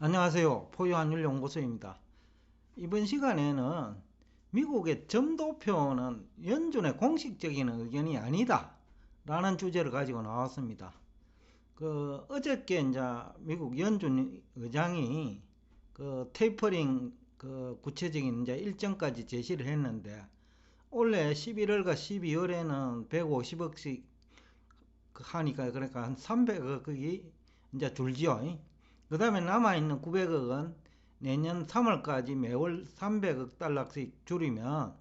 안녕하세요. 포유한율연구소입니다. 이번 시간에는 미국의 점도표는 연준의 공식적인 의견이 아니다. 라는 주제를 가지고 나왔습니다. 그, 어저께 이제 미국 연준 의장이 그 테이퍼링 그 구체적인 이제 일정까지 제시를 했는데 올해 11월과 12월에는 150억씩 하니까 그러니까 한 300억이 이제 줄지요. 그 다음에 남아있는 900억은 내년 3월까지 매월 300억 달러씩 줄이면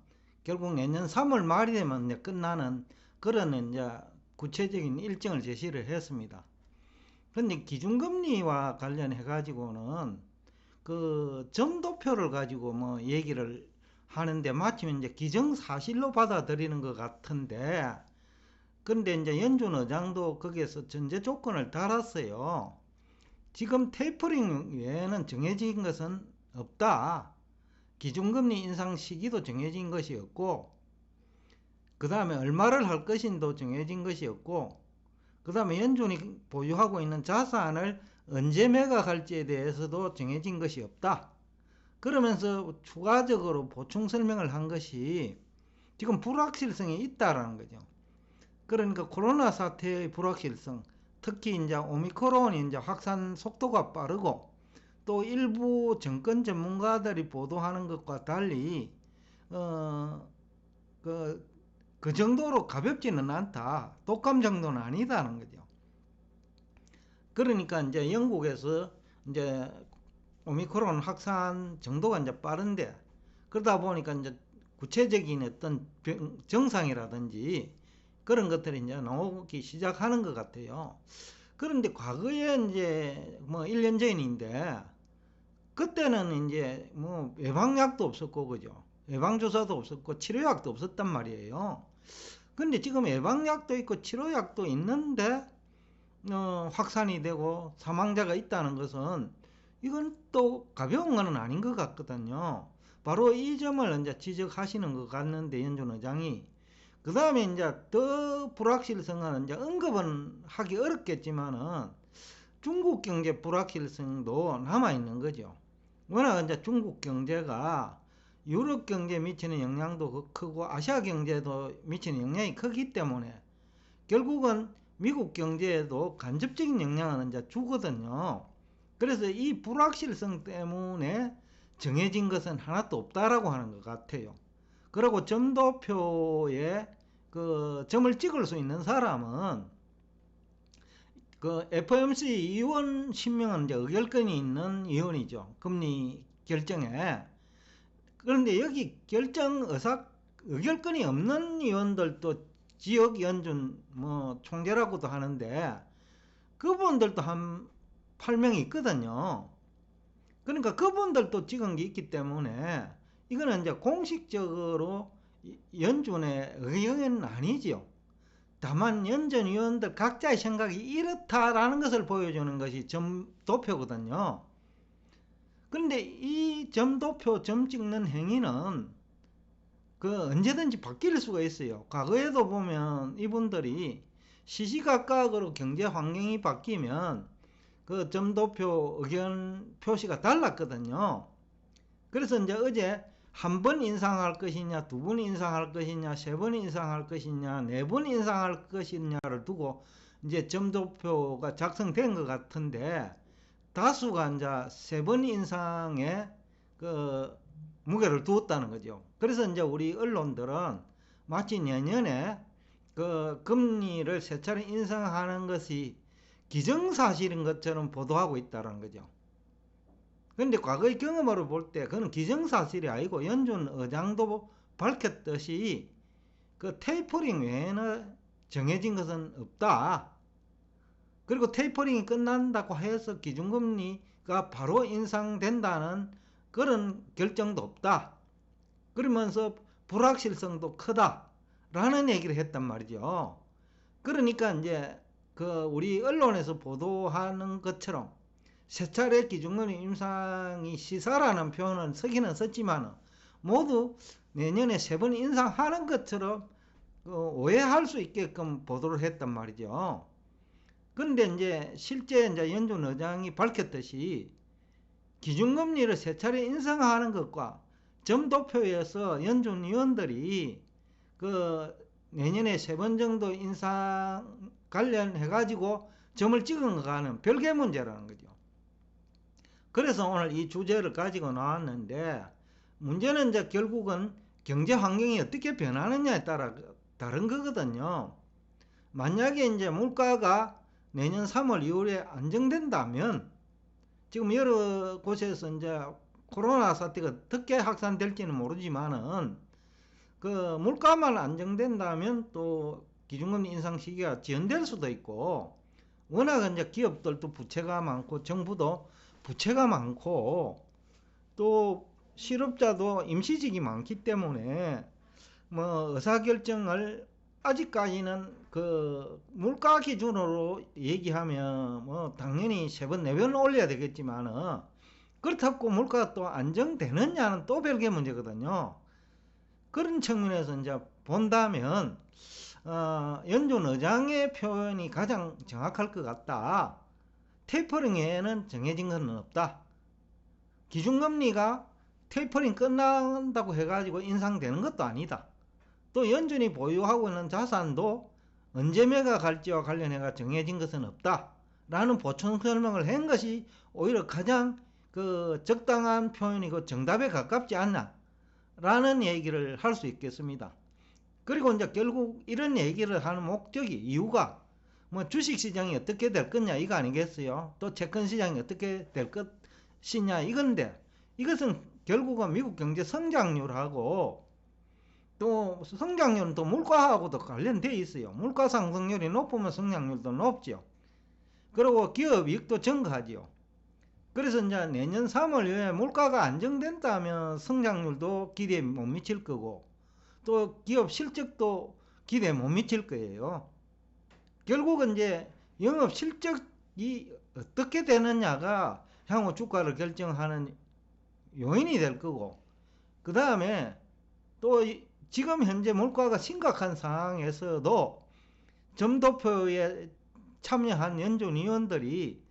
결국 내년 3월 말이 되면 이제 끝나는 그런 이제 구체적인 일정을 제시를 했습니다. 그런데 기준금리와 관련해 가지고는 그 점도표를 가지고 뭐 얘기를 하는데 마침 이제 기정사실로 받아들이는 것 같은데 그런데 이제 연준 의장도 거기에서 전제 조건을 달았어요. 지금 테이퍼링 외에는 정해진 것은 없다. 기준금리 인상 시기도 정해진 것이 없고, 그 다음에 얼마를 할 것인도 정해진 것이 없고, 그 다음에 연준이 보유하고 있는 자산을 언제 매각할지에 대해서도 정해진 것이 없다. 그러면서 추가적으로 보충 설명을 한 것이 지금 불확실성이 있다라는 거죠. 그러니까 코로나 사태의 불확실성, 특히 이제 오미크론이 이제 확산 속도가 빠르고 또 일부 정권 전문가들이 보도하는 것과 달리 어, 그, 그 정도로 가볍지는 않다. 독감 정도는 아니다는 거죠. 그러니까 이제 영국에서 이제 오미크론 확산 정도가 이제 빠른데 그러다 보니까 이제 구체적인 어떤 정상이라든지 그런 것들이 이제 나오기 시작하는 것 같아요. 그런데 과거에 이제 뭐 1년 전인데 그때는 이제 뭐 예방약도 없었고 그죠. 예방주사도 없었고 치료약도 없었단 말이에요. 근데 지금 예방약도 있고 치료약도 있는데 어, 확산이 되고 사망자가 있다는 것은 이건 또 가벼운 것은 아닌 것 같거든요. 바로 이 점을 이제 지적하시는 것 같는데 연준 의장이 그 다음에 이제 더 불확실성은 이제 언급은 하기 어렵겠지만은 중국 경제 불확실성도 남아있는 거죠. 워낙 이제 중국 경제가 유럽 경제에 미치는 영향도 크고 아시아 경제도 미치는 영향이 크기 때문에 결국은 미국 경제에도 간접적인 영향을 이제 주거든요. 그래서 이 불확실성 때문에 정해진 것은 하나도 없다라고 하는 것 같아요. 그리고 점도표에 그 점을 찍을 수 있는 사람은 그 FOMC 의원 신명은 이제 의결권이 있는 의원이죠. 금리 결정에. 그런데 여기 결정 의사 의결권이 없는 의원들도 지역 연준 뭐 총재라고도 하는데 그분들도 한 8명이 있거든요. 그러니까 그분들도 찍은 게 있기 때문에 이거는 이제 공식적으로 연준의 의견은 아니지요. 다만 연준 위원들 각자의 생각이 이렇다라는 것을 보여주는 것이 점도표거든요. 그런데 이 점도표 점 찍는 행위는 그 언제든지 바뀔 수가 있어요. 과거에도 보면 이분들이 시시각각으로 경제 환경이 바뀌면 그 점도표 의견 표시가 달랐거든요. 그래서 이제 어제 한 번 인상할 것이냐, 두 번 인상할 것이냐, 세 번 인상할 것이냐, 네 번 인상할 것이냐를 두고 이제 점도표가 작성된 것 같은데 다수가 이제 세 번 인상에 그 무게를 두었다는 거죠. 그래서 이제 우리 언론들은 마치 내년에 그 금리를 세 차례 인상하는 것이 기정사실인 것처럼 보도하고 있다는 거죠. 근데 과거의 경험으로 볼 때 그는 기정사실이 아니고 연준 의장도 밝혔듯이 그 테이퍼링 외에는 정해진 것은 없다. 그리고 테이퍼링이 끝난다고 해서 기준금리가 바로 인상된다는 그런 결정도 없다. 그러면서 불확실성도 크다. 라는 얘기를 했단 말이죠. 그러니까 이제 그 우리 언론에서 보도하는 것처럼 세 차례 기준금리 인상이 시사라는 표현은 쓰기는 썼지만 모두 내년에 세 번 인상하는 것처럼 그 오해할 수 있게끔 보도를 했단 말이죠. 그런데 이제 실제 이제 연준 의장이 밝혔듯이 기준금리를 세 차례 인상하는 것과 점도표에서 연준 위원들이 그 내년에 세 번 정도 인상 관련해 가지고 점을 찍은 것과는 별개 문제라는 거죠. 그래서 오늘 이 주제를 가지고 나왔는데 문제는 이제 결국은 경제 환경이 어떻게 변하느냐에 따라 다른 거거든요. 만약에 이제 물가가 내년 3월 이후에 안정된다면 지금 여러 곳에서 이제 코로나 사태가 어떻게 확산될지는 모르지만은 그 물가만 안정된다면 또 기준금리 인상 시기가 지연될 수도 있고 워낙 이제 기업들도 부채가 많고 정부도 부채가 많고 또 실업자도 임시직이 많기 때문에 뭐 의사결정을 아직까지는 그 물가 기준으로 얘기하면 뭐 당연히 세 번, 네 번 올려야 되겠지만은 그렇다고 물가가 또 안정되느냐는 또 별개 문제거든요. 그런 측면에서 이제 본다면 어, 연준 의장의 표현이 가장 정확할 것 같다. 테이퍼링에는 정해진 건 없다. 기준금리가 테이퍼링 끝난다고 해가지고 인상되는 것도 아니다. 또 연준이 보유하고 있는 자산도 언제 매가 갈지와 관련해가 정해진 것은 없다. 라는 보충 설명을 한 것이 오히려 가장 그 적당한 표현이고 정답에 가깝지 않나. 라는 얘기를 할 수 있겠습니다. 그리고 이제 결국 이런 얘기를 하는 목적이 이유가 뭐 주식 시장이 어떻게 될 거냐 이거 아니겠어요? 또 채권 시장이 어떻게 될 것이냐 이건데 이것은 결국은 미국 경제 성장률하고 또 성장률은 또 물가하고도 관련돼 있어요. 물가 상승률이 높으면 성장률도 높죠. 그리고 기업 이익도 증가하죠. 그래서 이제 내년 3월 이후에 물가가 안정된다면 성장률도 기대에 못 미칠 거고 또 기업 실적도 기대에 못 미칠 거예요. 결국은 이제 영업 실적이 어떻게 되느냐가 향후 주가를 결정하는 요인이 될 거고 그 다음에 또 지금 현재 물가가 심각한 상황에서도 점도표에 참여한 연준 위원들이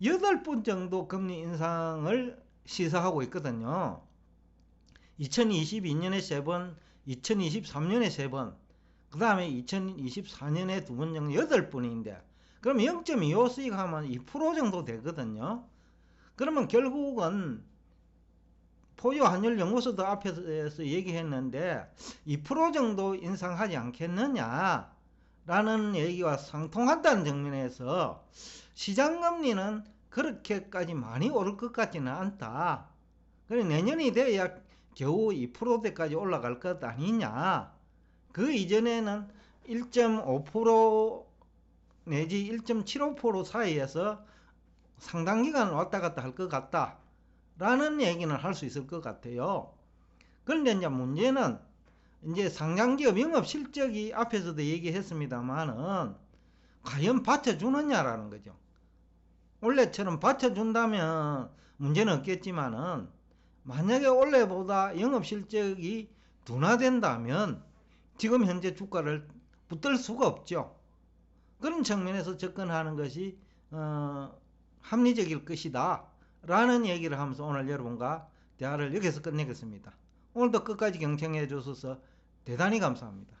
8분 정도 금리 인상을 시사하고 있거든요. 2022년에 3번, 2023년에 3번, 그 다음에 2024년에 두 번 정도 8분인데, 그럼 0.25씩 하면 2% 정도 되거든요. 그러면 결국은 포유 환율 연구소도 앞에서 얘기했는데 2% 정도 인상하지 않겠느냐 라는 얘기와 상통한다는 측면에서 시장 금리는 그렇게까지 많이 오를 것 같지는 않다. 그래 내년이 돼야 겨우 2%대까지 올라갈 것 아니냐. 그 이전에는 1.5% 내지 1.75% 사이에서 상당 기간 왔다 갔다 할 것 같다. 라는 얘기는 할 수 있을 것 같아요. 그런데 이제 문제는 이제 상장기업 영업 실적이 앞에서도 얘기했습니다만은 과연 받쳐주느냐라는 거죠. 원래처럼 받쳐준다면 문제는 없겠지만은 만약에 원래보다 영업 실적이 둔화된다면 지금 현재 주가를 붙들 수가 없죠. 그런 측면에서 접근하는 것이 어, 합리적일 것이다. 라는 얘기를 하면서 오늘 여러분과 대화를 여기서 끝내겠습니다. 오늘도 끝까지 경청해 주셔서 대단히 감사합니다.